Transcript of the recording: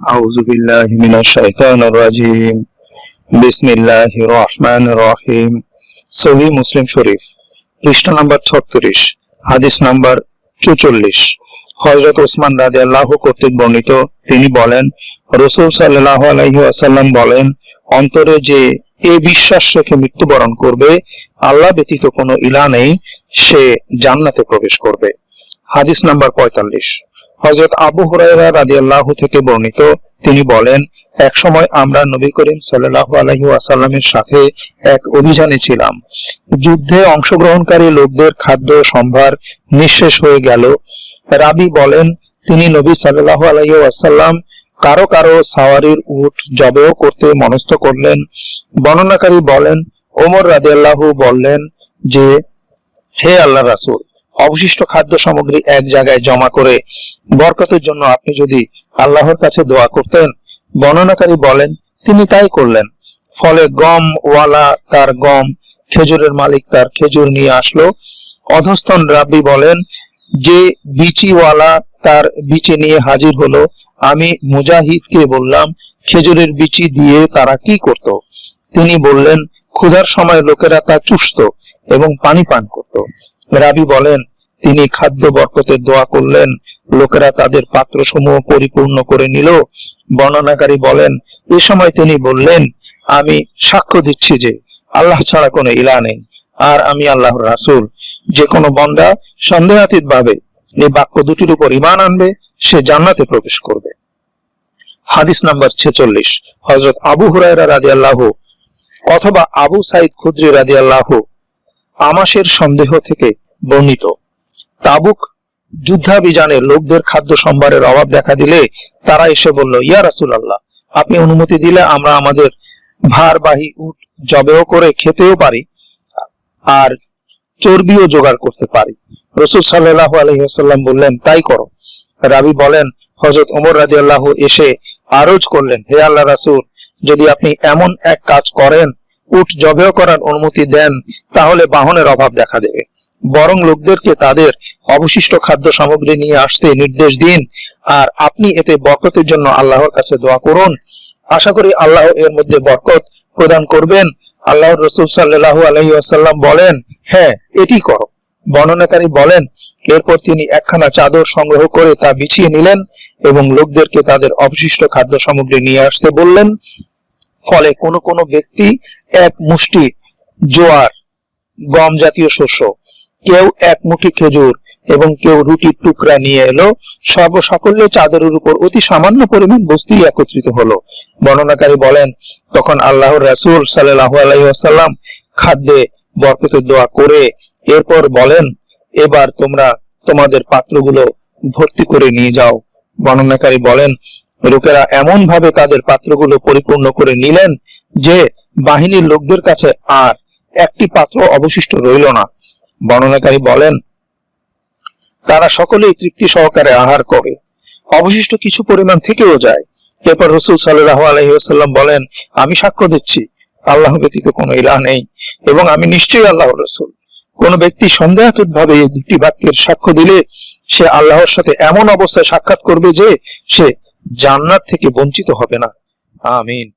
أعوذ بالله من الشيطان الرجيم بسم الله الرحمن الرحيم সহি মুসলিম শরীফ পৃষ্ঠা নাম্বার ছত্রিশ হাদিস নাম্বার চুচল্লিশ হজরত ওসমান রাজি আল্লাহ কর্তৃক বর্ণিত তিনি বলেন রসুল সাল্লাহ আলহি আসাল্লাম বলেন অন্তরে যে এ বিশ্বাস রেখে মৃত্যুবরণ করবে আল্লাহ ব্যতীত কোনো ইলা নেই সে জান্নাতে প্রবেশ করবে হাদিস নাম্বার পঁয়তাল্লিশ হজরত আবু হুরায়রা রাদিয়াল্লাহু থেকে বর্ণিত। তিনি বলেন এক সময় আমরা নবী করিম সাল্লাল্লাহু আলাইহি ওয়াসাল্লামের সাথে এক অভিযানে ছিলাম। যুদ্ধে অংশগ্রহণকারী লোকদের খাদ্য সম্ভার নিঃশেষ হয়ে গেল। রাবি বলেন, তিনি নবী আলাইহি ওয়াসাল্লাম কারও কারও সাওয়ারির উট জবেও করতে মনস্থ করলেন। বর্ণনাকারী বলেন, ওমর রাদিয়াল্লাহু বললেন যে, হে আল্লাহ রাসূল অবশিষ্ট খাদ্য সামগ্রী এক জায়গায় জমা করে বরকতের জন্য আপনি যদি আল্লাহর কাছে দোয়া করতেন, বর্ণনাকারী বলেন, তিনি তাই করলেন। ফলে গম ওয়ালা তার গম, খেজুরের মালিক তার খেজুর নিয়ে আসলো। অধস্তন রাব্বি বলেন, যে বিচিওয়ালা তার বিচি নিয়ে হাজির হলো, আমি মুজাহিদকে বললাম, খেজুরের বিচি দিয়ে তারা কি করত? তিনি বললেন, ক্ষুধার সময় লোকেরা তা চুষত এবং পানি পান করত। রাবি বলেন, তিনি খাদ্য বরকতের দোয়া করলেন, লোকেরা তাদের পাত্রসমূহ পরিপূর্ণ করে নিল। বর্ণনাকারী বলেন, এ সময় তিনি বললেন, আমি সাক্ষ্য দিচ্ছি যে আল্লাহ ছাড়া কোনো ইলা নেই, আর আমি আল্লাহর রাসূল। যে কোনো বন্দা সন্দেহাতীত ভাবে এই বাক্য দুটির উপর ইমান আনবে, সে জান্নাতে প্রবেশ করবে। হাদিস নাম্বার ছেচল্লিশ হজরত আবু হুরায়রা রাজি আল্লাহ অথবা আবু সাইদ খুদ্রি রাজি আল্লাহ আমাসের সন্দেহ থেকে বর্ণিত। তাবুক যুদ্ধাভিযানে লোকদের খাদ্য সম্ভারের অভাব দেখা দিলে তারা এসে বলল, ইয়া রাসুল আল্লাহ আপনি অনুমতি দিলে আমরা আমাদের ভারবাহী উট জবেও করে খেতেও পারি আর চর্বিও জোগাড় করতে পারি। রসুল সাল্লাহ আলহিহাল্লাম বললেন, তাই করো। রাবি বলেন হজরত ওমর রাজি আল্লাহ এসে আরজ করলেন, হে আল্লাহ রাসুল, যদি আপনি এমন এক কাজ করেন উট জবেও করার অনুমতি দেন, তাহলে বাহনের অভাব দেখা দেবে। বরং লোকদেরকে তাদের অবশিষ্ট খাদ্য সামগ্রী নিয়ে আসতে নির্দেশ দিন, আর আপনি এতে বরকতের জন্য আল্লাহর কাছে দোয়া করুন। আশা করি আল্লাহ এর মধ্যে বরকত প্রদান করবেন। আল্লাহর রসুল সাল্লাহু আলহি আসাল্লাম বলেন হ্যাঁ এটি করো। বর্ণনাকারী বলেন, এরপর তিনি একখানা চাদর সংগ্রহ করে তা বিছিয়ে নিলেন এবং লোকদেরকে তাদের অবশিষ্ট খাদ্য সামগ্রী নিয়ে আসতে বললেন। ফলে কোন কোন ব্যক্তি এক মুষ্টি, জোয়ার, গম জাতীয় শস্য, কেউ এক মুঠি খেজুর এবং কেউ রুটির টুকরা নিয়ে এলো। সর্বসাকল্যে চাদরের উপর অতি সামান্য পরিমাণ বস্তুই একত্রিত হলো। বর্ণনাকারী বলেন, তখন আল্লাহর রাসূল সাল্লাল্লাহু আলাইহি ওয়াসাল্লাম খাদ্যে বরকতের দোয়া করে এরপর বলেন, এবার তোমরা তোমাদের পাত্রগুলো ভর্তি করে নিয়ে যাও। বর্ণনাকারী বলেন লোকেরা এমন ভাবে তাদের পাত্রগুলো পরিপূর্ণ করে নিলেন যে বাহিনীর লোকদের কাছে আর একটি পাত্র অবশিষ্ট রইল না। বর্ণনাকারী বলেন, তারা সকলেই তৃপ্তি সহকারে আহার করে। অবশিষ্ট কিছু পরিমাণ থেকেও যায়। এরপর রসুল সাল্লাহ আলহিহাল্লাম বলেন, আমি সাক্ষ্য দিচ্ছি, আল্লাহ ব্যতীত কোনো ইলাহ নেই এবং আমি নিশ্চয়ই আল্লাহ রসুল। কোন ব্যক্তি সন্দেহাতীত ভাবে এই দুটি বাক্যের সাক্ষ্য দিলে সে আল্লাহর সাথে এমন অবস্থায় সাক্ষাৎ করবে যে সে জান্নাত থেকে বঞ্চিত হবে না। আমিন।